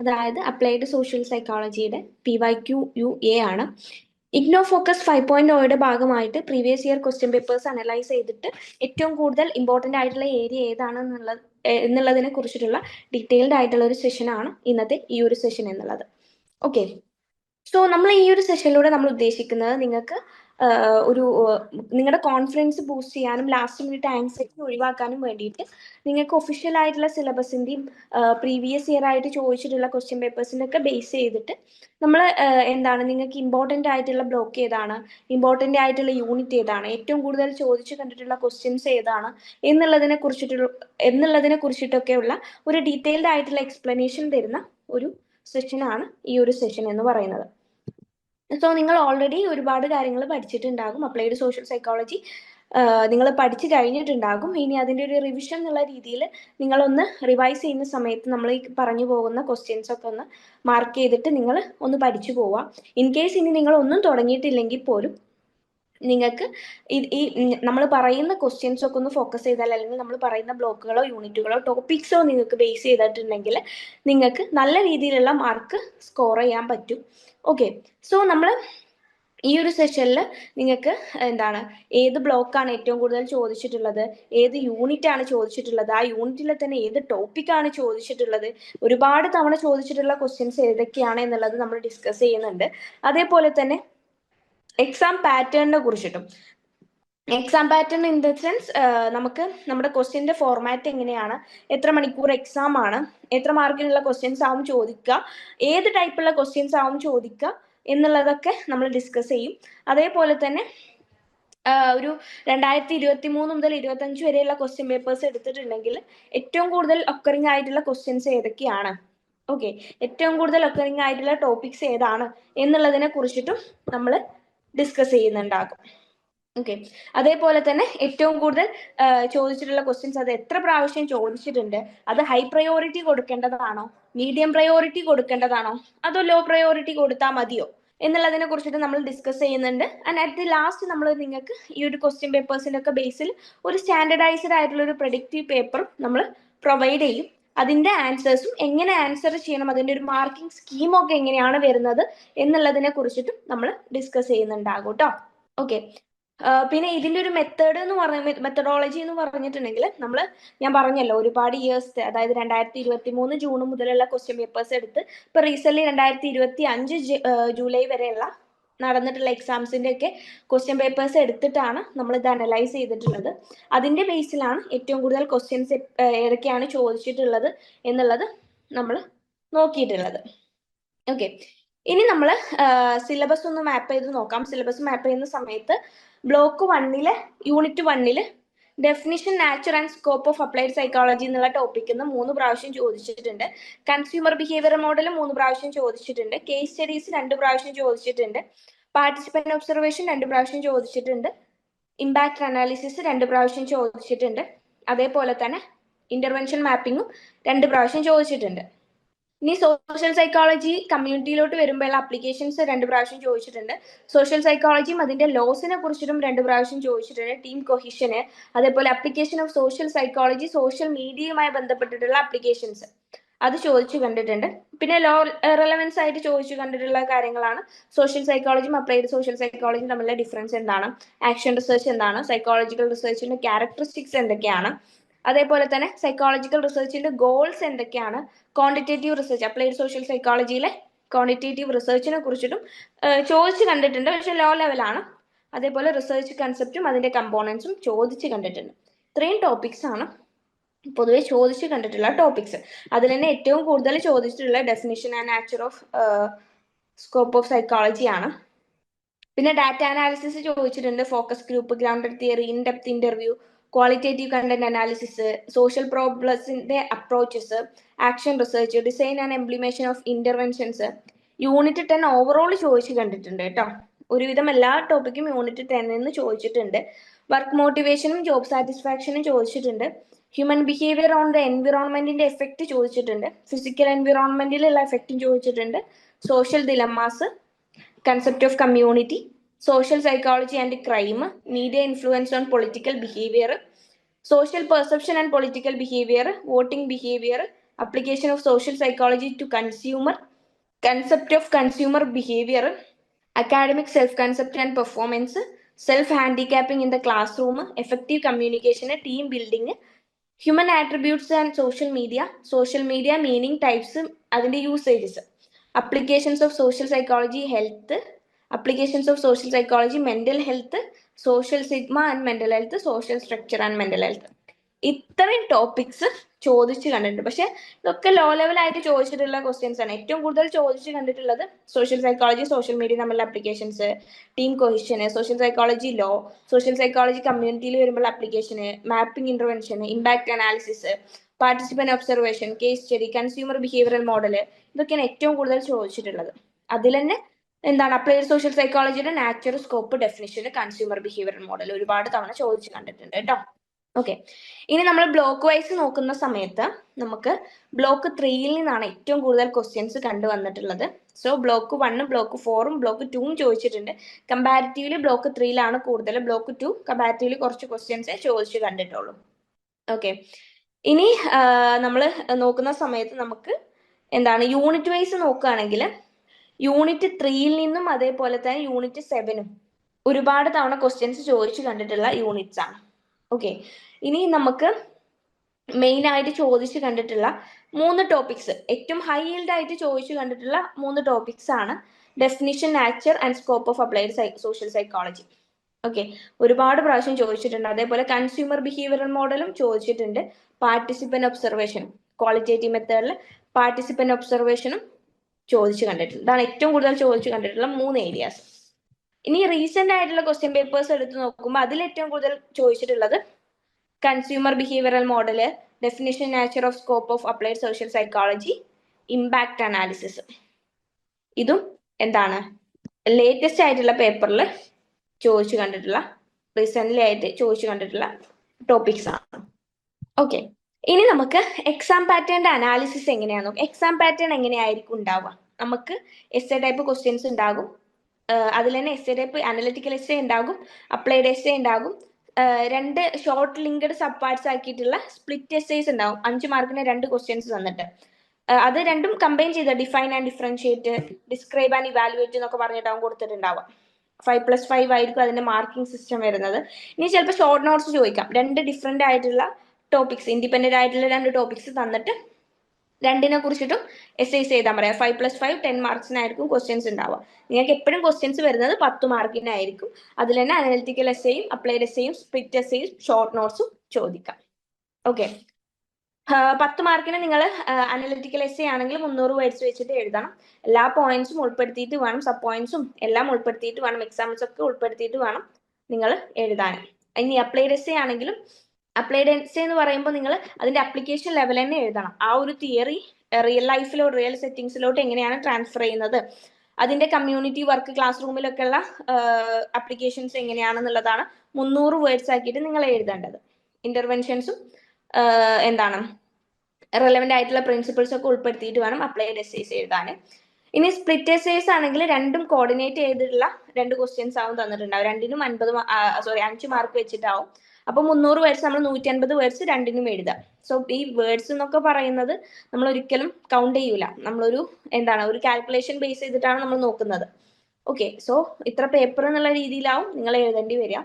അതായത് applied social സൈക്കോളജിയുടെ P Y Q U A ആണ് IGNOU focus five point ഒയുടെ ഭാഗമായിട്ട് previous year question papers analyse ചെയ്തിട്ട് ഏറ്റവും കൂടുതൽ ഇമ്പോർട്ടൻ്റ് ആയിട്ടുള്ള ഏരിയ ഏതാണ് എന്നുള്ളതിനെ കുറിച്ചിട്ടുള്ള ഡീറ്റെയിൽഡ് ആയിട്ടുള്ള ഒരു സെഷനാണ് ഇന്നത്തെ ഈ ഒരു സെഷൻ എന്നുള്ളത് ഓക്കെ സോ നമ്മൾ ഈ ഒരു സെഷനിലൂടെ നമ്മൾ ഉദ്ദേശിക്കുന്നത് നിങ്ങൾക്ക് ഒരു നിങ്ങളുടെ കോൺഫിഡൻസ് ബൂസ്റ്റ് ചെയ്യാനും ലാസ്റ്റ് മിനിറ്റ് ആൻസൈറ്റി ഒഴിവാക്കാനും വേണ്ടിയിട്ട് നിങ്ങൾക്ക് ഒഫീഷ്യൽ ആയിട്ടുള്ള സിലബസിൻ്റെയും പ്രീവിയസ് ഇയർ ആയിട്ട് ചോദിച്ചിട്ടുള്ള ക്വസ്റ്റ്യൻ പേപ്പേഴ്സിൻ്റെ ഒക്കെ ബേസ് ചെയ്തിട്ട് നമ്മൾ എന്താണ് നിങ്ങൾക്ക് ഇമ്പോർട്ടൻ്റ് ആയിട്ടുള്ള ബ്ലോക്ക് ഏതാണ് ഇമ്പോർട്ടൻ്റ് ആയിട്ടുള്ള യൂണിറ്റ് ഏതാണ് ഏറ്റവും കൂടുതൽ ചോദിച്ചു കണ്ടിട്ടുള്ള ക്വസ്റ്റ്യൻസ് ഏതാണ് എന്നുള്ളതിനെ കുറിച്ചിട്ടുള്ള എന്നുള്ളതിനെ കുറിച്ചിട്ടൊക്കെയുള്ള ഒരു ഡീറ്റെയിൽഡ് ആയിട്ടുള്ള എക്സ്പ്ലനേഷൻ തരുന്ന ഒരു സെഷനാണ് ഈ ഒരു സെഷൻ എന്ന് പറയുന്നത് സോ നിങ്ങൾ ഓൾറെഡി ഒരുപാട് കാര്യങ്ങൾ പഠിച്ചിട്ടുണ്ടാകും അപ്ലൈഡ് സോഷ്യൽ സൈക്കോളജി നിങ്ങൾ പഠിച്ചു കഴിഞ്ഞിട്ടുണ്ടാകും ഇനി അതിൻ്റെ ഒരു റിവിഷൻ എന്നുള്ള രീതിയിൽ നിങ്ങളൊന്ന് റിവൈസ് ചെയ്യുന്ന സമയത്ത് നമ്മൾ ഈ പറഞ്ഞു പോകുന്ന ക്വസ്റ്റ്യൻസ് ഒക്കെ ഒന്ന് മാർക്ക് ചെയ്തിട്ട് നിങ്ങൾ ഒന്ന് പഠിച്ചു പോവാം ഇൻ കേസ് ഇനി നിങ്ങൾ ഒന്നും തുടങ്ങിയിട്ടില്ലെങ്കിൽ പോലും നിങ്ങൾക്ക് ഈ നമ്മൾ പറയുന്ന ക്വസ്റ്റ്യൻസ് ഒക്കെ ഒന്ന് ഫോക്കസ് ചെയ്താൽ അല്ലെങ്കിൽ നമ്മൾ പറയുന്ന ബ്ലോക്കുകളോ യൂണിറ്റുകളോ ടോപ്പിക്സോ നിങ്ങൾക്ക് ബേസ് ചെയ്തിട്ടുണ്ടെങ്കിൽ നിങ്ങൾക്ക് നല്ല രീതിയിലുള്ള മാർക്ക് സ്കോർ ചെയ്യാൻ പറ്റും ഓക്കെ സോ നമ്മൾ ഈ ഒരു സെഷനിൽ നിങ്ങൾക്ക് എന്താണ് ഏത് ബ്ലോക്കാണ് ഏറ്റവും കൂടുതൽ ചോദിച്ചിട്ടുള്ളത് ഏത് യൂണിറ്റ് ആണ് ചോദിച്ചിട്ടുള്ളത് ആ യൂണിറ്റിൽ തന്നെ ഏത് ടോപ്പിക്കാണ് ചോദിച്ചിട്ടുള്ളത് ഒരുപാട് തവണ ചോദിച്ചിട്ടുള്ള ക്വസ്റ്റ്യൻസ് ഏതൊക്കെയാണ് എന്നുള്ളത് നമ്മൾ ഡിസ്കസ് ചെയ്യുന്നുണ്ട് അതേപോലെ തന്നെ എക്സാം പാറ്റേണിനെ കുറിച്ചിട്ടും exam pattern in the sense നമുക്ക് നമ്മുടെ ക്വസ്റ്റ്യന്റെ ഫോർമാറ്റ് എങ്ങനെയാണ് എത്ര മണിക്കൂർ എക്സാം ആണ് എത്ര മാർക്കിനുള്ള ക്വസ്റ്റ്യൻസ് ആവും ചോദിക്കുക ഏത് ടൈപ്പുള്ള ക്വസ്റ്റ്യൻസ് ആവും ചോദിക്കുക എന്നുള്ളതൊക്കെ നമ്മൾ ഡിസ്കസ് ചെയ്യും അതേപോലെ തന്നെ ഒരു രണ്ടായിരത്തി ഇരുപത്തി മൂന്ന് മുതൽ ഇരുപത്തഞ്ച് വരെയുള്ള ക്വസ്റ്റ്യൻ പേപ്പേഴ്സ് എടുത്തിട്ടുണ്ടെങ്കിൽ ഏറ്റവും കൂടുതൽ ഒക്കറിങ് ആയിട്ടുള്ള ക്വസ്റ്റ്യൻസ് ഏതൊക്കെയാണ് ഓക്കെ ഏറ്റവും കൂടുതൽ ഒക്കറിങ് ആയിട്ടുള്ള ടോപ്പിക്സ് ഏതാണ് എന്നുള്ളതിനെ കുറിച്ചിട്ടും നമ്മൾ ഡിസ്കസ് ചെയ്യുന്നുണ്ടാകും ഓക്കെ അതേപോലെ തന്നെ ഏറ്റവും കൂടുതൽ ചോദിച്ചിട്ടുള്ള ക്വസ്റ്റ്യൻസ് അത് എത്ര പ്രാവശ്യം ചോദിച്ചിട്ടുണ്ട് അത് ഹൈ പ്രയോറിറ്റി കൊടുക്കേണ്ടതാണോ മീഡിയം പ്രയോറിറ്റി കൊടുക്കേണ്ടതാണോ അതോ ലോ പ്രയോറിറ്റി കൊടുത്താൽ മതിയോ എന്നുള്ളതിനെ കുറിച്ചിട്ട് നമ്മൾ ഡിസ്കസ് ചെയ്യുന്നുണ്ട് ആൻഡ് അറ്റ് ദി ലാസ്റ്റ് നമ്മൾ നിങ്ങൾക്ക് ഈ ഒരു ക്വസ്റ്റ്യൻ പേപ്പേഴ്സിന്റെ ഒക്കെ ബേസിൽ ഒരു സ്റ്റാൻഡർഡൈസ്ഡ് ആയിട്ടുള്ള ഒരു പ്രൊഡിക്റ്റീവ് പേപ്പറും നമ്മൾ പ്രൊവൈഡ് ചെയ്യും അതിന്റെ ആൻസേഴ്സും എങ്ങനെ ആൻസർ ചെയ്യണം അതിന്റെ ഒരു മാർക്കിംഗ് സ്കീമൊക്കെ എങ്ങനെയാണ് വരുന്നത് എന്നുള്ളതിനെ കുറിച്ചിട്ടും നമ്മൾ ഡിസ്കസ് ചെയ്യുന്നുണ്ടാകും കേട്ടോ ഓക്കെ പിന്നെ ഇതിന്റെ ഒരു മെത്തേഡ് എന്ന് പറഞ്ഞ മെത്തഡോളജി എന്ന് പറഞ്ഞിട്ടുണ്ടെങ്കിൽ നമ്മൾ ഞാൻ പറഞ്ഞല്ലോ ഒരുപാട് ഇയേഴ്സ് അതായത് രണ്ടായിരത്തി ഇരുപത്തി മൂന്ന് ജൂൺ മുതലുള്ള ക്വസ്റ്റ്യൻ പേപ്പേഴ്സ് എടുത്ത് ഇപ്പൊ റീസെന്റ് രണ്ടായിരത്തി ഇരുപത്തി അഞ്ച് ജൂലൈ വരെയുള്ള നടന്നിട്ടുള്ള എക്സാംസിന്റെ ഒക്കെ ക്വസ്റ്റ്യൻ പേപ്പേഴ്സ് എടുത്തിട്ടാണ് നമ്മൾ ഇത് അനലൈസ് ചെയ്തിട്ടുള്ളത് അതിൻ്റെ ബേസിലാണ് ഏറ്റവും കൂടുതൽ ക്വസ്റ്റ്യൻസ് ഏതൊക്കെയാണ് ചോദിച്ചിട്ടുള്ളത് എന്നുള്ളത് നമ്മൾ നോക്കിയിട്ടുള്ളത് ഓക്കെ ഇനി നമ്മൾ സിലബസ് ഒന്ന് മാപ്പ് ചെയ്ത് നോക്കാം സിലബസ് മാപ്പ് ചെയ്യുന്ന സമയത്ത് ബ്ലോക്ക് വണ്ണില് unit വണ്ണില് definition nature and scope of applied psychology എന്നുള്ള ടോപ്പിക്കിൽ നിന്ന് മൂന്ന് പ്രാവശ്യം ചോദിച്ചിട്ടുണ്ട് കൺസ്യൂമർ ബിഹേവിയർ മോഡൽ മൂന്ന് പ്രാവശ്യം ചോദിച്ചിട്ടുണ്ട് കേസ് സ്റ്റഡീസ് രണ്ട് പ്രാവശ്യം ചോദിച്ചിട്ടുണ്ട് പാർട്ടിസിപ്പൻ്റ് ഒബ്സർവേഷൻ രണ്ട് പ്രാവശ്യം ചോദിച്ചിട്ടുണ്ട് ഇമ്പാക്ട് അനാലിസിസ് രണ്ട് പ്രാവശ്യം ചോദിച്ചിട്ടുണ്ട് അതേപോലെ തന്നെ ഇന്റർവെൻഷൻ മാപ്പിങ്ങും രണ്ട് പ്രാവശ്യം ചോദിച്ചിട്ടുണ്ട് ഇനി സോഷ്യൽ സൈക്കോളജി കമ്മ്യൂണിറ്റിയിലോട്ട് വരുമ്പോൾ അപ്ലിക്കേഷൻസ് രണ്ട് പ്രാവശ്യം ചോദിച്ചിട്ടുണ്ട് സോഷ്യൽ സൈക്കോളജിയും അതിന്റെ ലോസിനെ കുറിച്ചിട്ടും രണ്ട് പ്രാവശ്യം ചോദിച്ചിട്ടുണ്ട് ടീം കൊഹിഷന് അതേപോലെ application of social psychology social മീഡിയയുമായി ബന്ധപ്പെട്ടിട്ടുള്ള അപ്ലിക്കേഷൻസ് അത് ചോദിച്ചു കണ്ടിട്ടുണ്ട് പിന്നെ ലോ റെലവൻസ് ആയിട്ട് ചോദിച്ചു കണ്ടിട്ടുള്ള കാര്യങ്ങളാണ് സോഷ്യൽ സൈക്കോളജിയും അപ്ലൈഡ് സോഷ്യൽ സൈക്കോളജിയും തമ്മിലുള്ള ഡിഫറൻസ് എന്താണ് ആക്ഷൻ റിസർച്ച് എന്താണ് സൈക്കോളജിക്കൽ റിസർച്ചിന്റെ ക്യാരക്ടറിസ്റ്റിക്സ് എന്തൊക്കെയാണ് അതേപോലെ തന്നെ സൈക്കോളജിക്കൽ റിസർച്ചിന്റെ ഗോൾസ് എന്തൊക്കെയാണ് ക്വാണ്ടിറ്റേറ്റീവ് റിസർച്ച് അപ്ലൈഡ് സോഷ്യൽ സൈക്കോളജിയിലെ ക്വാണ്ടിറ്റേറ്റീവ് റിസർച്ചിനെ കുറിച്ചിട്ടും ചോദിച്ചു കണ്ടിട്ടുണ്ട് പക്ഷെ ലോ ലെവലാണ് അതേപോലെ റിസർച്ച് കൺസെപ്റ്റും അതിന്റെ കമ്പോണൻസും ചോദിച്ചു കണ്ടിട്ടുണ്ട് ഇത്രയും ടോപ്പിക്സ് ആണ് പൊതുവെ ചോദിച്ചു കണ്ടിട്ടുള്ള ടോപ്പിക്സ് അതിൽ തന്നെ ഏറ്റവും കൂടുതൽ ചോദിച്ചിട്ടുള്ള definition and nature of scope of psychology ആണ് പിന്നെ ഡാറ്റ അനാലിസിസ് ചോദിച്ചിട്ടുണ്ട് focus group grounded theory in depth interview qualitative content analysis social പ്രോബ്ലംസിന്റെ approaches action research design and implementation of interventions unit ten overall ചോദിച്ചു കണ്ടിട്ടുണ്ട് കേട്ടോ ഒരുവിധം എല്ലാ ടോപ്പിക്കും unit ടെന്നിൽ നിന്ന് ചോദിച്ചിട്ടുണ്ട് വർക്ക് മോട്ടിവേഷനും ജോബ് സാറ്റിസ്ഫാക്ഷനും ചോദിച്ചിട്ടുണ്ട് ഹ്യൂമൻ ബിഹേവിയർ ഓൺ ദ എൻവിറോൺമെന്റിന്റെ എഫക്റ്റ് ചോദിച്ചിട്ടുണ്ട് ഫിസിക്കൽ എൻവിറോൺമെന്റിലുള്ള എഫക്റ്റും ചോദിച്ചിട്ടുണ്ട് social dilemmas concept of community social psychology and crime, media influence on political behavior, social perception and political behavior, voting behavior, application of social psychology to consumer, concept of consumer behavior, academic self-concept and performance, self-handicapping in the classroom, effective communication, team building, human attributes and social media meaning types and usages, applications of social psychology, health, applications of social psychology mental health social stigma and mental health social structure and mental health ഇത്രയും topics ചോദിച്ചു കണ്ടിട്ടുണ്ട് പക്ഷെ ഇതൊക്കെ low ലെവലായിട്ട് ചോദിച്ചിട്ടുള്ള questions ആണ് ഏറ്റവും കൂടുതൽ ചോദിച്ചു കണ്ടിട്ടുള്ളത് സോഷ്യൽ സൈക്കോളജി സോഷ്യൽ മീഡിയ തമ്മിലുള്ള applications team cohesion social psychology law social psychology കമ്മ്യൂണിറ്റിയിൽ വരുമ്പോൾ application mapping intervention impact analysis participant observation case study consumer behavioural model ഇതൊക്കെയാണ് ഏറ്റവും കൂടുതൽ ചോദിച്ചിട്ടുള്ളത് അതിൽ തന്നെ എന്താണ് applied social സൈക്കോളജിയുടെ natural scope definition consumer behaviour model ഒരുപാട് തവണ ചോദിച്ചു കണ്ടിട്ടുണ്ട് കേട്ടോ ഓക്കെ ഇനി നമ്മൾ ബ്ലോക്ക് വൈസ് നോക്കുന്ന സമയത്ത് നമുക്ക് ബ്ലോക്ക് ത്രീയിൽ നിന്നാണ് ഏറ്റവും കൂടുതൽ ക്വസ്റ്റ്യൻസ് കണ്ടുവന്നിട്ടുള്ളത് സോ ബ്ലോക്ക് വണ്ണും ബ്ലോക്ക് ഫോറും ബ്ലോക്ക് ടൂവും ചോദിച്ചിട്ടുണ്ട് കമ്പാരിറ്റീവ്ലി ബ്ലോക്ക് ത്രീയിലാണ് കൂടുതൽ ബ്ലോക്ക് ടു കമ്പാരിറ്റീവ്ലി കുറച്ച് ക്വസ്റ്റ്യൻസ് ചോദിച്ചു കണ്ടിട്ടുള്ളൂ ഓക്കെ ഇനി നമ്മൾ നോക്കുന്ന സമയത്ത് നമുക്ക് എന്താണ് യൂണിറ്റ് വൈസ് നോക്കുകയാണെങ്കിൽ യൂണിറ്റ് ത്രീയിൽ നിന്നും അതേപോലെ തന്നെ യൂണിറ്റ് സെവനും ഒരുപാട് തവണ ക്വസ്റ്റ്യൻസ് ചോദിച്ചു കണ്ടിട്ടുള്ള യൂണിറ്റ്സ് ആണ് ഓക്കെ ഇനി നമുക്ക് മെയിൻ ആയിട്ട് ചോദിച്ചു കണ്ടിട്ടുള്ള മൂന്ന് ടോപ്പിക്സ് ഏറ്റവും ഹൈ ഈൽഡ് ആയിട്ട് ചോദിച്ചു കണ്ടിട്ടുള്ള മൂന്ന് ടോപ്പിക്സ് ആണ് definition nature and scope of applied social psychology okay ഒരുപാട് പ്രാവശ്യം ചോദിച്ചിട്ടുണ്ട് അതേപോലെ കൺസ്യൂമർ ബിഹേവിയറൽ മോഡലും ചോദിച്ചിട്ടുണ്ട് പാർട്ടിസിപ്പൻ ഒബ്സർവേഷനും ക്വാളിറ്റേറ്റീവ് മെത്തേഡിൽ പാർട്ടിസിപ്പൻ ഒബ്സർവേഷനും ചോദിച്ചു കണ്ടിട്ടുള്ളത് ഇതാണ് ഏറ്റവും കൂടുതൽ ചോദിച്ചു കണ്ടിട്ടുള്ള മൂന്ന് ഏരിയാസ് ഇനി റീസെന്റ് ആയിട്ടുള്ള ക്വസ്റ്റ്യൻ പേപ്പേഴ്സ് എടുത്ത് നോക്കുമ്പോൾ അതിൽ ഏറ്റവും കൂടുതൽ ചോദിച്ചിട്ടുള്ളത് consumer behavioural model definition nature of scope of applied social psychology impact analysis ഇതും എന്താണ് ലേറ്റസ്റ്റ് ആയിട്ടുള്ള പേപ്പറിൽ ചോദിച്ചു കണ്ടിട്ടുള്ള റീസെന്റ് ആയിട്ട് ചോദിച്ചു കണ്ടിട്ടുള്ള ടോപ്പിക്സ് ആണ് ഓക്കെ ഇനി നമുക്ക് എക്സാം പാറ്റേണിന്റെ അനാലിസിസ് എങ്ങനെയാണ് നോക്കാം എക്സാം പാറ്റേൺ എങ്ങനെയായിരിക്കും ഉണ്ടാവുക നമുക്ക് എസ് എ ടൈപ്പ് ക്വസ്റ്റ്യൻസ് ഉണ്ടാകും അതിൽ തന്നെ S A type analytical S A ഉണ്ടാകും അപ്ലൈഡ് എസ് എ ഉണ്ടാകും രണ്ട് ഷോർട്ട് ലിങ്ക്ഡ് സബ് പാർട്സ് ആക്കിയിട്ടുള്ള സ്പ്ലിറ്റ് എസ്സേസ് ഉണ്ടാവും അഞ്ച് മാർക്കിന് രണ്ട് ക്വസ്റ്റ്യൻസ് തന്നിട്ട് അത് രണ്ടും കമ്പൈൻ ചെയ്ത് define and differentiate describe and evaluate എന്നൊക്കെ പറഞ്ഞിട്ടാവും കൊടുത്തിട്ടുണ്ടാവുക ഫൈവ് പ്ലസ് ഫൈവ് ആയിരിക്കും അതിന്റെ മാർക്കിംഗ് സിസ്റ്റം വരുന്നത് ഇനി ചിലപ്പോൾ ഷോർട്ട് നോട്ട്സ് ചോദിക്കാം രണ്ട് ഡിഫറെന്റ് ആയിട്ടുള്ള ടോപ്പിക്സ് ഇൻഡിപെൻഡന്റ് ആയിട്ടുള്ള രണ്ട് ടോപ്പിക്സ് തന്നിട്ട് രണ്ടിനെ കുറിച്ചിട്ടും എസ്ഐസ് ചെയ്താൽ പറയാം ഫൈവ് പ്ലസ് ഫൈവ് ടെൻ മാർക്സിനായിരിക്കും ക്വസ്റ്റ്യൻസ് ഉണ്ടാവുക നിങ്ങൾക്ക് എപ്പോഴും ക്വസ്റ്റ്യൻസ് വരുന്നത് പത്ത് മാർക്കിനായിരിക്കും അതിൽ തന്നെ അനലിറ്റിക്കൽ എസ്സേയും അപ്ലൈഡ് എസ്സേയും സ്പ്ലിറ്റ് എസ്സേയും ഷോർട്ട് നോട്ട്സും ചോദിക്കാം ഓക്കെ പത്ത് മാർക്കിന് നിങ്ങൾ അനലിറ്റിക്കൽ എസ്സേ ആണെങ്കിൽ മുന്നൂറ് വേർഡ്സ് വെച്ചിട്ട് എഴുതണം എല്ലാ പോയിന്റ്സും ഉൾപ്പെടുത്തിയിട്ട് വേണം സബ് പോയിന്റ്സും എല്ലാം ഉൾപ്പെടുത്തിയിട്ട് വേണം എക്സാംസ് ഒക്കെ ഉൾപ്പെടുത്തിയിട്ട് വേണം നിങ്ങൾ എഴുതാൻ ഇനി അപ്ലൈഡ് എസ്സേ ആണെങ്കിലും അപ്ലൈഡ് എൻസൈ എന്ന് പറയുമ്പോൾ നിങ്ങൾ അതിന്റെ അപ്ലിക്കേഷൻ ലെവൽ തന്നെ എഴുതണം ആ ഒരു തിയറി റിയൽ ലൈഫിലോട്ട് റിയൽ സെറ്റിങ്സിലോട്ട് എങ്ങനെയാണ് ട്രാൻസ്ഫർ ചെയ്യുന്നത് അതിന്റെ കമ്മ്യൂണിറ്റി വർക്ക് ക്ലാസ് റൂമിലൊക്കെ ഉള്ള അപ്ലിക്കേഷൻസ് എങ്ങനെയാണെന്നുള്ളതാണ് മുന്നൂറ് വേർഡ്സ് ആക്കിയിട്ട് നിങ്ങൾ എഴുതേണ്ടത് ഇന്റർവെൻഷൻസും എന്താണ് റെലവെന്റ് ആയിട്ടുള്ള പ്രിൻസിപ്പിൾസ് ഒക്കെ ഉൾപ്പെടുത്തിയിട്ട് വേണം അപ്ലൈഡ് എസ് എഴുതാൻ ഇനി സ്പ്ലിറ്റ് എസ് ആണെങ്കിൽ രണ്ടും കോർഡിനേറ്റ് ചെയ്തിട്ടുള്ള രണ്ട് ക്വസ്റ്റ്യൻസ് ആവും തന്നിട്ടുണ്ടാവും രണ്ടിനും അൻപത് സോറി അഞ്ച് മാർക്ക് വെച്ചിട്ടാവും അപ്പൊ മുന്നൂറ് വേർഡ്സ് നമ്മൾ നൂറ്റി അൻപത് വേർഡ്സ് രണ്ടിനും എഴുതാം സോ ഈ വേർഡ്സ് എന്നൊക്കെ പറയുന്നത് നമ്മൾ ഒരിക്കലും കൗണ്ട് ചെയ്യൂല നമ്മളൊരു എന്താണ് ഒരു കാൽക്കുലേഷൻ ബേസ് ചെയ്തിട്ടാണ് നമ്മൾ നോക്കുന്നത് ഓക്കെ സോ ഇത്ര പേപ്പർ എന്നുള്ള രീതിയിലാവും നിങ്ങൾ എഴുതേണ്ടി വരിക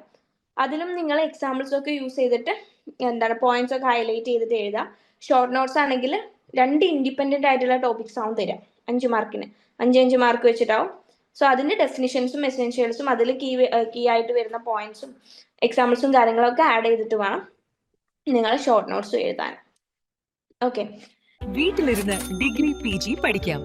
അതിലും നിങ്ങൾ എക്സാമ്പിൾസ് ഒക്കെ യൂസ് ചെയ്തിട്ട് എന്താണ് പോയിന്റ്സ് ഒക്കെ ഹൈലൈറ്റ് ചെയ്തിട്ട് എഴുതാം ഷോർട്ട് നോട്ട്സ് ആണെങ്കിൽ രണ്ട് ഇൻഡിപെൻഡന്റ് ആയിട്ടുള്ള ടോപ്പിക്സ് ആവും തരാം അഞ്ച് മാർക്കിന് അഞ്ച് അഞ്ച് മാർക്ക് വെച്ചിട്ടാവും സോ അതിന്റെ ഡെഫിനിഷൻസും എസെൻഷ്യൽസും അതിൽ കീ കീ ആയിട്ട് വരുന്ന പോയിന്റ്സും എക്സാമ്പിൾസും കാര്യങ്ങളൊക്കെ ആഡ് ചെയ്തിട്ട് വേണം നിങ്ങൾ ഷോർട്ട് നോട്ട്സ് എഴുതാൻ ഓക്കെ വീട്ടിലിരുന്ന് ഡിഗ്രി പി ജി പഠിക്കാം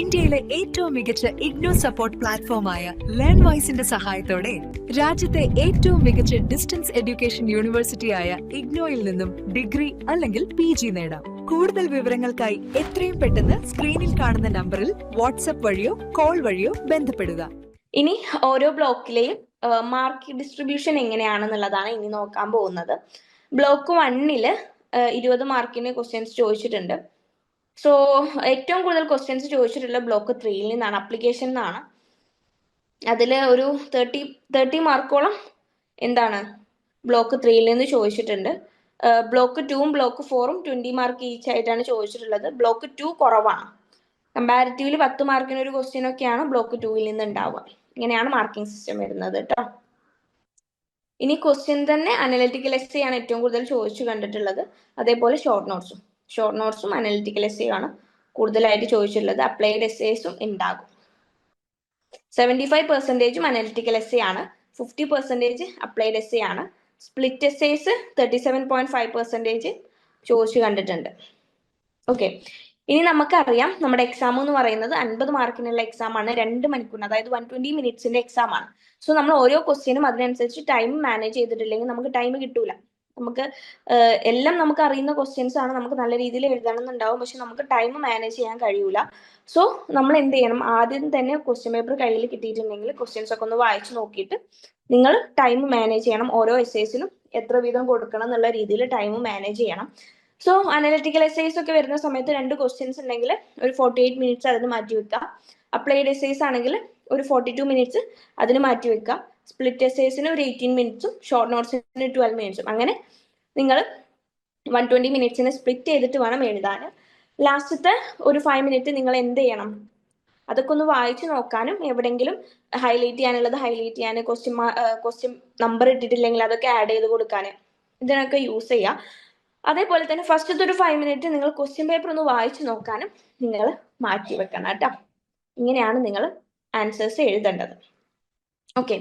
ഇന്ത്യയിലെ ഏറ്റവും മികച്ച ഇഗ്നോ സപ്പോർട്ട് പ്ലാറ്റ്ഫോമായ ലേൺ വൈസിന്റെ സഹായത്തോടെ രാജ്യത്തെ ഏറ്റവും മികച്ച ഡിസ്റ്റൻസ് എഡ്യൂക്കേഷൻ യൂണിവേഴ്സിറ്റിയായ ഇഗ്നോയിൽ നിന്നും ഡിഗ്രി അല്ലെങ്കിൽ പി നേടാം കൂടുതൽ വിവരങ്ങൾക്കായി എത്രയും പെട്ടെന്ന് സ്ക്രീനിൽ കാണുന്ന നമ്പറിൽ വാട്സപ്പ് വഴിയോ കോൾ വഴിയോ ബന്ധപ്പെടുക ഇനി ഓരോ ബ്ലോക്കിലെയും മാർക്ക് ഡിസ്ട്രിബ്യൂഷൻ എങ്ങനെയാണെന്നുള്ളതാണ് ഇനി നോക്കാൻ പോകുന്നത് ബ്ലോക്ക് വണ്ണില് ഇരുപത് മാർക്കിന് ക്വസ്റ്റ്യൻസ് ചോദിച്ചിട്ടുണ്ട് സോ ഏറ്റവും കൂടുതൽ ക്വസ്റ്റ്യൻസ് ചോദിച്ചിട്ടുള്ള ബ്ലോക്ക് ത്രീയിൽ നിന്നാണ് അപ്ലിക്കേഷൻ എന്നാണ് അതിൽ ഒരു തേർട്ടി തേർട്ടി മാർക്കോളം എന്താണ് ബ്ലോക്ക് ത്രീയിൽ നിന്ന് ചോദിച്ചിട്ടുണ്ട് ബ്ലോക്ക് ടൂവും ബ്ലോക്ക് ഫോറും ട്വന്റി മാർക്ക് ഈച്ച് ആയിട്ടാണ് ചോദിച്ചിട്ടുള്ളത് ബ്ലോക്ക് ടു കുറവാണ് കമ്പാരിറ്റീവ്ലി പത്ത് മാർക്കിന് ഒരു ക്വസ്റ്റ്യൻ ഒക്കെയാണ് ബ്ലോക്ക് ടുവിൽ നിന്ന് ഉണ്ടാവുക ഇങ്ങനെയാണ് മാർക്കിംഗ് സിസ്റ്റം വരുന്നത് കേട്ടോ ഇനി ക്വസ്റ്റ്യൻ തന്നെ അനലിറ്റിക്കൽ എസ് ആണ് ഏറ്റവും കൂടുതൽ ചോദിച്ചു കണ്ടിട്ടുള്ളത് അതേപോലെ ഷോർട്ട് നോട്ട്സും ഷോർട്ട് നോട്ട്സും അനലിറ്റിക്കൽ എസ് ആണ് കൂടുതലായിട്ട് ചോദിച്ചിട്ടുള്ളത് അപ്ലൈഡ് എസും ഉണ്ടാകും സെവൻറ്റി ഫൈവ് പെർസെൻറ്റേജും അനലിറ്റിക്കൽ എസ് ആണ് ഫിഫ്റ്റി പെർസെൻറ്റേജ് അപ്ലൈഡ് എസ് ആണ് split essays thirty seven point five percentage ചോദിച്ചു കണ്ടിട്ടുണ്ട് ഓക്കെ ഇനി നമുക്കറിയാം നമ്മുടെ എക്സാം എന്ന് പറയുന്നത് അൻപത് മാർക്കിനുള്ള എക്സാം ആണ് രണ്ട് മണിക്കൂറിന് അതായത് വൺ ട്വന്റി മിനിറ്റ്സിന്റെ എക്സാം ആണ് സോ നമ്മൾ ഓരോ ക്വസ്റ്റ്യനും അതിനനുസരിച്ച് ടൈം മാനേജ് ചെയ്തിട്ടില്ലെങ്കിൽ നമുക്ക് ടൈം കിട്ടൂല നമുക്ക് എല്ലാം നമുക്ക് അറിയുന്ന ക്വസ്റ്റ്യൻസ് ആണ് നമുക്ക് നല്ല രീതിയിൽ എഴുതണമെന്നുണ്ടാവും പക്ഷെ നമുക്ക് ടൈം മാനേജ് ചെയ്യാൻ കഴിയൂല സോ നമ്മൾ എന്ത് ചെയ്യണം ആദ്യം തന്നെ ക്വസ്റ്റ്യൻ പേപ്പർ കയ്യിൽ കിട്ടിയിട്ടുണ്ടെങ്കിൽ ക്വസ്റ്റ്യൻസ് ഒക്കെ ഒന്ന് വായിച്ചു നോക്കിയിട്ട് നിങ്ങൾ ടൈം മാനേജ് ചെയ്യണം ഓരോ എസ്സേസിനും എത്ര വീതം കൊടുക്കണം എന്നുള്ള രീതിയിൽ ടൈം മാനേജ് ചെയ്യണം സോ അനലിറ്റിക്കൽ എസ്സേസ് ഒക്കെ വരുന്ന സമയത്ത് രണ്ട് ക്വസ്റ്റ്യൻസ് ഉണ്ടെങ്കിൽ ഒരു ഫോർട്ടി എയ്റ്റ് മിനിറ്റ്സ് അതിന് മാറ്റി വെക്കുക അപ്ലൈഡ് എസ്സേസ് ആണെങ്കിൽ ഒരു ഫോർട്ടി ടു മിനിറ്റ്സ് അതിന് മാറ്റി വെക്കുക സ്പ്ലിറ്റ് എസേസിന് ഒരു എയ്റ്റീൻ മിനിറ്റ്സും ഷോർട്ട് നോട്ട്സിന് ട്വൽവ് മിനിറ്റ്സും അങ്ങനെ നിങ്ങൾ വൺ ട്വൻറ്റി മിനിറ്റ്സിന് സ്പ്ലിറ്റ് ചെയ്തിട്ട് വേണം എഴുതാൻ ലാസ്റ്റത്തെ ഒരു ഫൈവ് മിനിറ്റ് നിങ്ങൾ എന്ത് ചെയ്യണം അതൊക്കെ ഒന്ന് വായിച്ചു നോക്കാനും എവിടെങ്കിലും ഹൈലൈറ്റ് ചെയ്യാനുള്ളത് ഹൈലൈറ്റ് ചെയ്യാൻ ക്വസ്റ്റ്യൻ ക്വസ്റ്റ്യൻ നമ്പർ ഇട്ടിട്ടില്ലെങ്കിൽ അതൊക്കെ ആഡ് ചെയ്ത് കൊടുക്കാൻ ഇതിനൊക്കെ യൂസ് ചെയ്യാം അതേപോലെ തന്നെ ഫസ്റ്റത്തെ ഒരു ഫൈവ് മിനിറ്റ് നിങ്ങൾ ക്വസ്റ്റ്യൻ പേപ്പർ ഒന്ന് വായിച്ചു നോക്കാനും നിങ്ങൾ മാറ്റി വെക്കണം കേട്ടോ ഇങ്ങനെയാണ് നിങ്ങൾ ആൻസേഴ്സ് എഴുതേണ്ടത് ഓക്കെ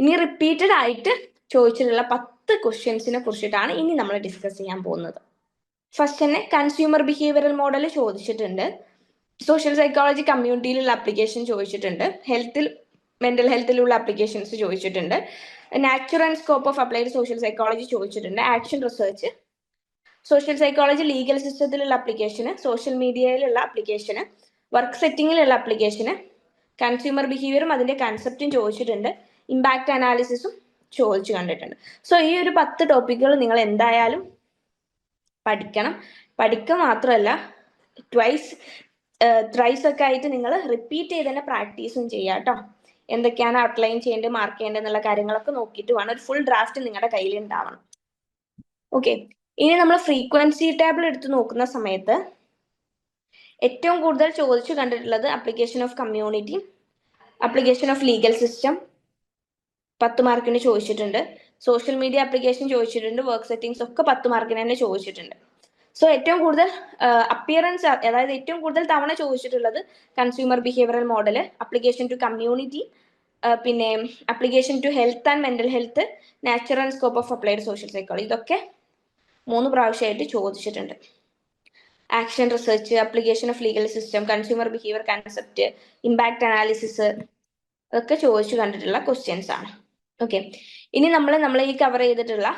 ഇനി റിപ്പീറ്റഡ് ആയിട്ട് ചോദിച്ചിട്ടുള്ള പത്ത് ക്വസ്റ്റ്യൻസിനെ കുറിച്ചിട്ടാണ് ഇനി നമ്മൾ ഡിസ്കസ് ചെയ്യാൻ പോകുന്നത് ഫസ്റ്റ് തന്നെ കൺസ്യൂമർ ബിഹേവിയറൽ മോഡൽ ചോദിച്ചിട്ടുണ്ട് സോഷ്യൽ സൈക്കോളജി കമ്മ്യൂണിറ്റിയിലുള്ള അപ്ലിക്കേഷൻ ചോദിച്ചിട്ടുണ്ട് ഹെൽത്തിൽ മെന്റൽ ഹെൽത്തിലുള്ള അപ്ലിക്കേഷൻസ് ചോദിച്ചിട്ടുണ്ട് natural and scope of applied social psychology ചോദിച്ചിട്ടുണ്ട് action research social psychology legal സിസ്റ്റത്തിലുള്ള അപ്ലിക്കേഷന് social മീഡിയയിലുള്ള അപ്ലിക്കേഷന് വർക്ക് സെറ്റിങ്ങിലുള്ള അപ്ലിക്കേഷന് കൺസ്യൂമർ ബിഹേവിയറും അതിന്റെ കൺസെപ്റ്റും ചോദിച്ചിട്ടുണ്ട് ഇമ്പാക്റ്റ് അനാലിസിസും ചോദിച്ചു കണ്ടിട്ടുണ്ട് സോ ഈ ഒരു പത്ത് ടോപ്പിക്കുകൾ നിങ്ങൾ എന്തായാലും പഠിക്കണം പഠിക്കുക മാത്രമല്ല ട്വൈസ് ത്രൈസ് ഒക്കെ ആയിട്ട് നിങ്ങൾ റിപ്പീറ്റ് ചെയ്ത് തന്നെ പ്രാക്ടീസും ചെയ്യുക കേട്ടോ എന്തൊക്കെയാണ് ഔട്ട്ലൈൻ ചെയ്യേണ്ടത് മാർക്ക് ചെയ്യേണ്ടത് എന്നുള്ള കാര്യങ്ങളൊക്കെ നോക്കിയിട്ട് വേണം ഒരു ഫുൾ ഡ്രാഫ്റ്റ് നിങ്ങളുടെ കയ്യിൽ ഉണ്ടാവണം ഓക്കെ ഇനി നമ്മൾ ഫ്രീക്വൻസി ടേബിൾ എടുത്ത് നോക്കുന്ന സമയത്ത് ഏറ്റവും കൂടുതൽ ചോദിച്ചു കണ്ടിട്ടുള്ളത് application of community application of legal system പത്ത് മാർക്കിന് ചോദിച്ചിട്ടുണ്ട് സോഷ്യൽ മീഡിയ ആപ്ലിക്കേഷൻ ചോദിച്ചിട്ടുണ്ട് വർക്ക് സെറ്റിംഗ്സ് ഒക്കെ പത്ത് മാർക്കിന് തന്നെ ചോദിച്ചിട്ടുണ്ട് സോ ഏറ്റവും കൂടുതൽ അപ്പിയറൻസ് അതായത് ഏറ്റവും കൂടുതൽ തവണ ചോദിച്ചിട്ടുള്ളത് consumer behavioural model application to community പിന്നെ application to health and mental health natural scope of applied social psychology ഇതൊക്കെ മൂന്ന് പ്രാവശ്യമായിട്ട് ചോദിച്ചിട്ടുണ്ട് action research application of legal system consumer behaviour concept impact analysis അതൊക്കെ ചോദിച്ചു കണ്ടിട്ടുള്ള ക്വസ്റ്റ്യൻസ് ആണ് ഓക്കെ ഇനി നമ്മൾ നമ്മൾ ഈ കവർ ചെയ്തിട്ടുള്ള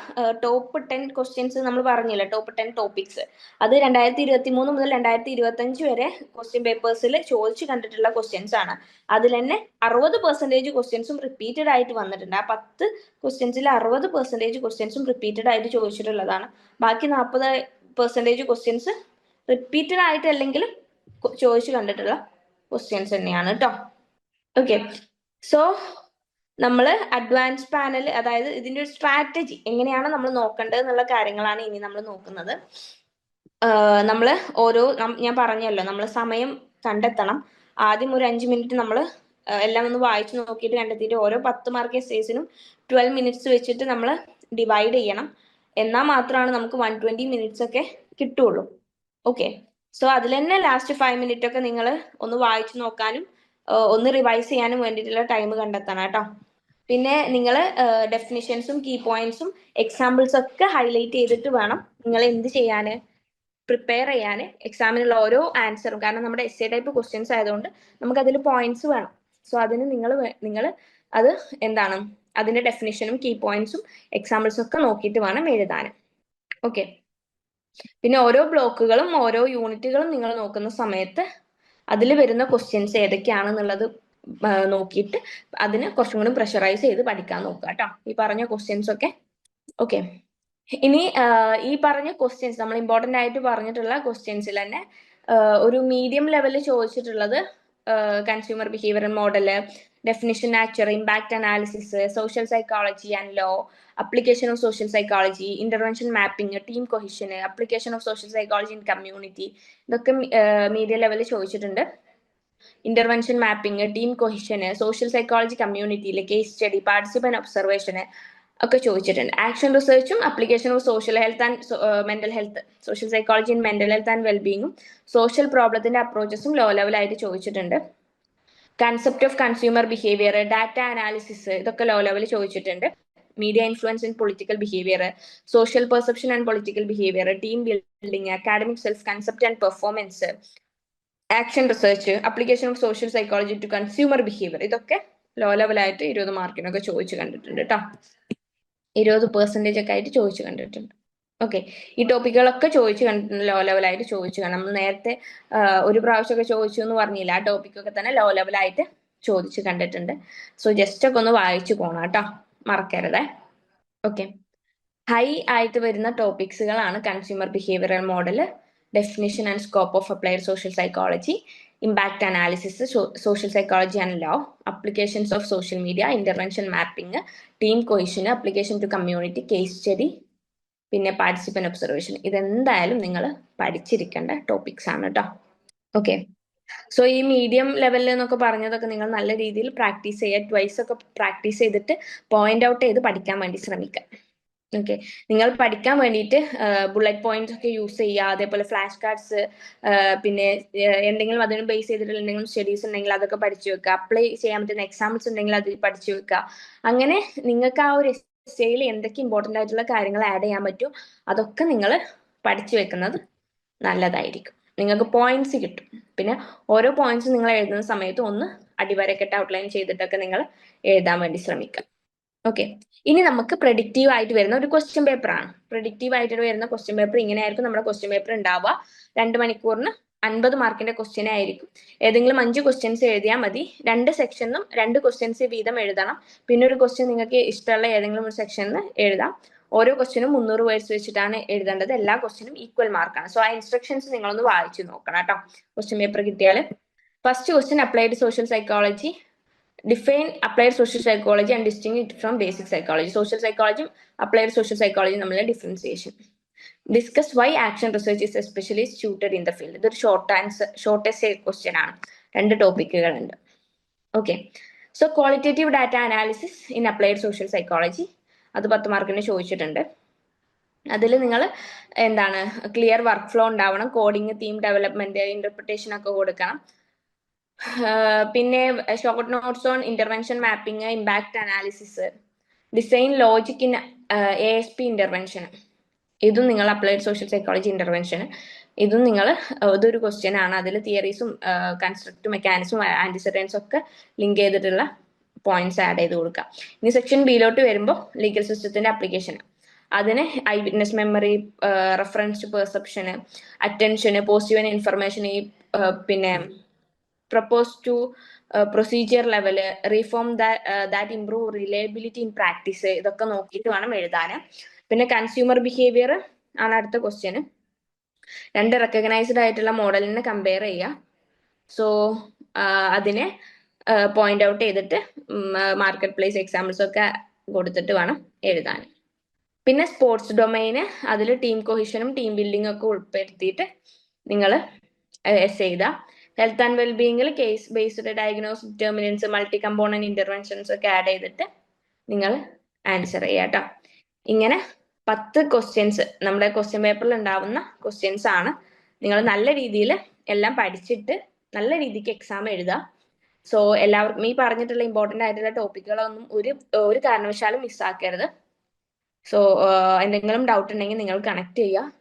ടോപ്പ് ടെൻ ക്വസ്റ്റ്യൻസ് നമ്മൾ പറഞ്ഞില്ല ടോപ്പ് ടെൻ ടോപ്പിക്സ് അത് രണ്ടായിരത്തി ഇരുപത്തി മൂന്ന് മുതൽ രണ്ടായിരത്തി ഇരുപത്തി അഞ്ച് വരെ ക്വസ്റ്റ്യൻ പേപ്പേഴ്സിൽ ചോദിച്ചു കണ്ടിട്ടുള്ള ക്വസ്റ്റ്യൻസ് ആണ് അതിൽ തന്നെ അറുപത് പെർസെൻറ്റേജ് ക്വസ്റ്റ്യൻസും റിപ്പീറ്റഡ് ആയിട്ട് വന്നിട്ടുണ്ട് ആ പത്ത് ക്വസ്റ്റ്യൻസിൽ അറുപത് പെർസെൻറ്റേജ് ക്വസ്റ്റ്യൻസും റിപ്പീറ്റഡ് ആയിട്ട് ചോദിച്ചിട്ടുള്ളതാണ് ബാക്കി നാൽപ്പത് പെർസെൻറ്റേജ് ക്വസ്റ്റ്യൻസ് റിപ്പീറ്റഡ് ആയിട്ട് അല്ലെങ്കിലും ചോദിച്ചു കണ്ടിട്ടുള്ള ക്വസ്റ്റ്യൻസ് തന്നെയാണ് കേട്ടോ ഓക്കെ സോ നമ്മൾ അഡ്വാൻസ് പാനൽ അതായത് ഇതിന്റെ ഒരു സ്ട്രാറ്റജി എങ്ങനെയാണ് നമ്മൾ നോക്കേണ്ടത് എന്നുള്ള കാര്യങ്ങളാണ് ഇനി നമ്മൾ നോക്കുന്നത് നമ്മൾ ഓരോ ഞാൻ പറഞ്ഞല്ലോ നമ്മൾ സമയം കണ്ടെത്തണം ആദ്യം ഒരു അഞ്ച് മിനിറ്റ് നമ്മൾ എല്ലാം ഒന്ന് വായിച്ചു നോക്കിയിട്ട് കണ്ടെത്തിയിട്ട് ഓരോ പത്ത് മാർക്ക് എസ്സേസിനും ട്വൽവ് മിനിറ്റ്സ് വെച്ചിട്ട് നമ്മൾ ഡിവൈഡ് ചെയ്യണം എന്നാൽ മാത്രമാണ് നമുക്ക് വൺ ട്വന്റി മിനിറ്റ്സ് ഒക്കെ കിട്ടുള്ളൂ ഓക്കെ സോ അതിൽ തന്നെ ലാസ്റ്റ് ഫൈവ് മിനിറ്റ് ഒക്കെ നിങ്ങൾ ഒന്ന് വായിച്ചു നോക്കാനും ഒന്ന് റിവൈസ് ചെയ്യാനും വേണ്ടിയിട്ടുള്ള ടൈം കണ്ടെത്തണം കേട്ടോ പിന്നെ നിങ്ങൾ ഡെഫിനിഷൻസും കീ പോയിന്റ്സും എക്സാമ്പിൾസ് ഒക്കെ ഹൈലൈറ്റ് ചെയ്തിട്ട് വേണം നിങ്ങൾ എന്ത് ചെയ്യാൻ പ്രിപ്പയർ ചെയ്യാൻ എക്സാമിനുള്ള ഓരോ ആൻസറും കാരണം നമ്മുടെ എസ് എ ടൈപ്പ് ക്വസ്റ്റ്യൻസ് ആയതുകൊണ്ട് നമുക്ക് അതിൽ പോയിന്റ്സ് വേണം സോ അതിന് നിങ്ങൾ നിങ്ങൾ അത് എന്താണ് അതിന്റെ ഡെഫിനിഷനും കീ പോയിന്റ്സും എക്സാമ്പിൾസും ഒക്കെ നോക്കിയിട്ട് വേണം എഴുതാൻ ഓക്കെ പിന്നെ ഓരോ ബ്ലോക്കുകളും ഓരോ യൂണിറ്റുകളും നിങ്ങൾ നോക്കുന്ന സമയത്ത് അതിൽ വരുന്ന ക്വസ്റ്റ്യൻസ് ഏതൊക്കെയാണെന്നുള്ളത് നോക്കിയിട്ട് അതിന് കുറച്ചും കൂടി പ്രഷറൈസ് ചെയ്ത് പഠിക്കാൻ നോക്കുക കേട്ടോ ഈ പറഞ്ഞ ക്വസ്റ്റ്യൻസ് ഒക്കെ ഓക്കെ ഇനി ഈ പറഞ്ഞ ക്വസ്റ്റ്യൻസ് നമ്മൾ ഇമ്പോർട്ടൻ്റ് ആയിട്ട് പറഞ്ഞിട്ടുള്ള ക്വസ്റ്റ്യൻസിൽ തന്നെ ഒരു മീഡിയം ലെവലിൽ ചോദിച്ചിട്ടുള്ളത് consumer behaviour model definition nature impact analysis social psychology and law application of social psychology intervention mapping team cohesion application of social psychology in community ഇതൊക്കെ മീഡിയ ലെവലിൽ ചോദിച്ചിട്ടുണ്ട് intervention mapping team cohesion social psychology കമ്മ്യൂണിറ്റിയിലെ case study participant observation ഒക്കെ ചോദിച്ചിട്ടുണ്ട് action റിസർച്ചും application of social health and mental health social psychology in mental health and വെൽബീങ്ങും social പ്രോബ്ലത്തിന്റെ അപ്രോച്ചസും low ലെവലായിട്ട് ചോദിച്ചിട്ടുണ്ട് concept of consumer behaviour data analysis ഇതൊക്കെ low ലെവലിൽ ചോദിച്ചിട്ടുണ്ട് media influence in political behaviour social perception and political behaviour team building academic self concept and performance action research application of social psychology to consumer behaviour ഇതൊക്കെ low ലെവലായിട്ട് ഇരുപത് മാർക്കിനൊക്കെ ചോദിച്ചു കണ്ടിട്ടുണ്ട് കേട്ടോ ഇരുപത് പെർസെൻറ്റേജ് ഒക്കെ ആയിട്ട് ചോദിച്ചു കണ്ടിട്ടുണ്ട് ഓക്കെ ഈ ടോപ്പിക്കുകളൊക്കെ ചോദിച്ചു കണ്ടിട്ടുണ്ട് ലോ ലെവലായിട്ട് ചോദിച്ചു കാണാം നമ്മൾ നേരത്തെ ഒരു പ്രാവശ്യമൊക്കെ ചോദിച്ചു എന്ന് പറഞ്ഞില്ല ആ ടോപ്പിക്കൊക്കെ തന്നെ ലോ ലെവലായിട്ട് ചോദിച്ചു കണ്ടിട്ടുണ്ട് സോ ജസ്റ്റ് ഒക്കെ ഒന്ന് വായിച്ചു പോണം കേട്ടോ മറക്കരുതേ ഓക്കെ ഹൈ ആയിട്ട് വരുന്ന ടോപ്പിക്സുകളാണ് consumer behavioural model definition and scope of applied social psychology impact analysis social psychology and law applications of social media intervention mapping team cohesion application to community case study പിന്നെ participant observation ഇതെന്തായാലും നിങ്ങൾ പഠിച്ചിരിക്കേണ്ട topics ആണ് കേട്ടോ okay so ഈ medium ലെവലിൽ എന്നൊക്കെ പറഞ്ഞതൊക്കെ നിങ്ങൾ നല്ല രീതിയിൽ പ്രാക്ടീസ് ചെയ്യുക ട്വൈസ് ഒക്കെ പ്രാക്ടീസ് ചെയ്തിട്ട് പോയിന്റ് ഔട്ട് ചെയ്ത് പഠിക്കാൻ വേണ്ടി ശ്രമിക്കുക ഓക്കെ നിങ്ങൾ പഠിക്കാൻ വേണ്ടിയിട്ട് ബുള്ളറ്റ് പോയിന്റ്സ് ഒക്കെ യൂസ് ചെയ്യുക അതേപോലെ ഫ്ലാഷ് കാർഡ്സ് പിന്നെ എന്തെങ്കിലും അതിന് ബേസ് ചെയ്തിട്ടുള്ള എന്തെങ്കിലും സ്റ്റഡീസ് ഉണ്ടെങ്കിൽ അതൊക്കെ പഠിച്ചു വെക്കുക അപ്ലൈ ചെയ്യാൻ പറ്റുന്ന എക്സാമ്പിൾസ് ഉണ്ടെങ്കിൽ അത് പഠിച്ചു വെക്കുക അങ്ങനെ നിങ്ങൾക്ക് ആ ഒരു എസ്സേയിൽ എന്തൊക്കെ ഇമ്പോർട്ടൻ്റ് ആയിട്ടുള്ള കാര്യങ്ങൾ ആഡ് ചെയ്യാൻ പറ്റും അതൊക്കെ നിങ്ങൾ പഠിച്ചു വെക്കുന്നത് നല്ലതായിരിക്കും നിങ്ങൾക്ക് പോയിന്റ്സ് കിട്ടും പിന്നെ ഓരോ പോയിന്റ്സ് നിങ്ങൾ എഴുതുന്ന സമയത്ത് ഒന്ന് അടിവരക്കെട്ട് ഔട്ട്ലൈൻ ചെയ്തിട്ടൊക്കെ നിങ്ങൾ എഴുതാൻ വേണ്ടി ശ്രമിക്കുക ഓക്കെ ഇനി നമുക്ക് പ്രഡിക്റ്റീവ് ആയിട്ട് വരുന്ന ഒരു ക്വസ്റ്റ്യൻ പേപ്പർ ആണ് പ്രഡിക്റ്റീവ് ആയിട്ട് വരുന്ന ക്വസ്റ്റ്യൻ പേപ്പർ ഇങ്ങനെയായിരിക്കും നമ്മുടെ ക്വസ്റ്റ്യൻ പേപ്പർ ഉണ്ടാവുക രണ്ട് മണിക്കൂറിന് അൻപത് മാർക്കിന്റെ ക്വസ്റ്റ്യൻ ആയിരിക്കും ഏതെങ്കിലും അഞ്ച് ക്വസ്റ്റ്യൻസ് എഴുതിയാൽ മതി രണ്ട് സെക്ഷനും രണ്ട് ക്വസ്റ്റ്യൻസ് വീതം എഴുതണം പിന്നെ ഒരു ക്വസ്റ്റ്യൻ നിങ്ങൾക്ക് ഇഷ്ടമുള്ള ഏതെങ്കിലും ഒരു സെക്ഷനിൽ എഴുതാം ഓരോ ക്വസ്റ്റ്യനും മുന്നൂറ് വേർഡ്സ് വെച്ചിട്ടാണ് എഴുതേണ്ടത് എല്ലാ ക്വസ്റ്റ്യനും ഈക്വൽ മാർക്കാണ് സോ ആ ഇൻസ്ട്രക്ഷൻസ് നിങ്ങളൊന്ന് വായിച്ചു നോക്കണം കേട്ടോ ക്വസ്റ്റ്യൻ പേപ്പർ കിട്ടിയാൽ first question applied social psychology define applied social psychology and distinguish it from basic psychology social സൈക്കോളജിയും applied social സൈക്കോളജിയും തമ്മിലെ differentiation discuss why action research is especially suited in the field ഇതൊരു short answer shortest question ആണ് രണ്ട് ടോപ്പിക്കുകളുണ്ട് okay so qualitative data analysis in applied social psychology അത് പത്ത് മാർക്കിന് ചോദിച്ചിട്ടുണ്ട് അതിൽ നിങ്ങൾ എന്താണ് ക്ലിയർ വർക്ക് ഫ്ലോ ഉണ്ടാവണം കോഡിങ് തീം ഡെവലപ്മെന്റ് ഇന്റർപ്രിട്ടേഷൻ ഒക്കെ കൊടുക്കണം പിന്നെ short notes on intervention mapping impact analysis design logic in A S P intervention ഇതും നിങ്ങൾ അപ്ലൈഡ് സോഷ്യൽ സൈക്കോളജി ഇന്റർവെൻഷൻ ഇതും നിങ്ങൾ ഇതൊരു ക്വസ്റ്റ്യൻ ആണ് അതിൽ തിയറീസും കൺസ്ട്രക്ട് മെക്കാനിസും ആന്റിസെറ്റൻസും ഒക്കെ ലിങ്ക് ചെയ്തിട്ടുള്ള പോയിന്റ്സ് ആഡ് ചെയ്ത് കൊടുക്കാം ഇനി സെക്ഷൻ ബിയിലോട്ട് വരുമ്പോൾ ലീഗൽ സിസ്റ്റത്തിന്റെ അപ്ലിക്കേഷൻ അതിന് eyewitness memory reference to പെർസെപ്ഷന് അറ്റൻഷന് positive information ഈ പിന്നെ proposed to uh, procedure level reform that uh, that improve reliability in practice ഇതൊക്കെ നോക്കിയിട്ട് വേണം എഴുതാൻ പിന്നെ കൺസ്യൂമർ ബിഹേവിയർ ആണ് അടുത്ത ക്വസ്റ്റ്യൻ രണ്ട് റെക്കഗ്നൈസ്ഡ് ആയിട്ടുള്ള മോഡലിനെ കമ്പയർ ചെയ്യുക സോ അതിനെ പോയിന്റ് ഔട്ട് ചെയ്തിട്ട് മാർക്കറ്റ് പ്ലേസ് എക്സാമ്പിൾസ് ഒക്കെ കൊടുത്തിട്ട് വേണം എഴുതാൻ പിന്നെ സ്പോർട്സ് ഡൊമൈന് അതിൽ ടീം കൊഹിഷനും ടീം ബിൽഡിംഗ് ഒക്കെ ഉൾപ്പെടുത്തിയിട്ട് നിങ്ങൾ എസ് എഴുതാം health and വെൽബീങ്ങിൽ case based diagnose determinants multi component interventions ഒക്കെ ആഡ് ചെയ്തിട്ട് നിങ്ങൾ ആൻസർ ചെയ്യുക കേട്ടോ ഇങ്ങനെ പത്ത് ക്വസ്റ്റ്യൻസ് നമ്മുടെ ക്വസ്റ്റ്യൻ പേപ്പറിൽ ഉണ്ടാവുന്ന ക്വസ്റ്റ്യൻസ് ആണ് നിങ്ങൾ നല്ല രീതിയിൽ എല്ലാം പഠിച്ചിട്ട് നല്ല രീതിക്ക് എക്സാം എഴുതുക സോ എല്ലാവർക്കും ഈ പറഞ്ഞിട്ടുള്ള ഇമ്പോർട്ടൻ്റ് ആയിട്ടുള്ള ടോപ്പിക്കുകളൊന്നും ഒരു ഒരു കാരണവശാലും മിസ്സാക്കരുത് സോ എന്തെങ്കിലും ഡൗട്ട് ഉണ്ടെങ്കിൽ നിങ്ങൾ കണക്ട് ചെയ്യുക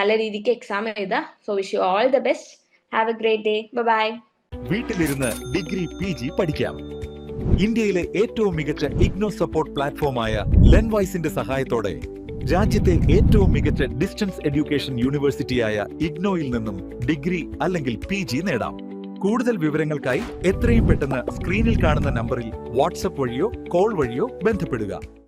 നല്ല രീതിക്ക് എക്സാം എഴുതുക so wish you all the best have a great day bye വീട്ടിലിരുന്ന് ഡിഗ്രി പി ജി പഠിക്കാം ഇന്ത്യയിലെ ഏറ്റവും മികച്ച ഇഗ്നോ സപ്പോർട്ട് പ്ലാറ്റ്ഫോമായ ലെൻവൈസിന്റെ സഹായത്തോടെ രാജ്യത്തെ ഏറ്റവും മികച്ച ഡിസ്റ്റൻസ് എഡ്യൂക്കേഷൻ യൂണിവേഴ്സിറ്റിയായ ഇഗ്നോയിൽ നിന്നും ഡിഗ്രി അല്ലെങ്കിൽ പി ജി നേടാം കൂടുതൽ വിവരങ്ങൾക്കായി എത്രയും പെട്ടെന്ന് സ്ക്രീനിൽ കാണുന്ന നമ്പറിൽ വാട്സപ്പ് വഴിയോ കോൾ വഴിയോ ബന്ധപ്പെടുക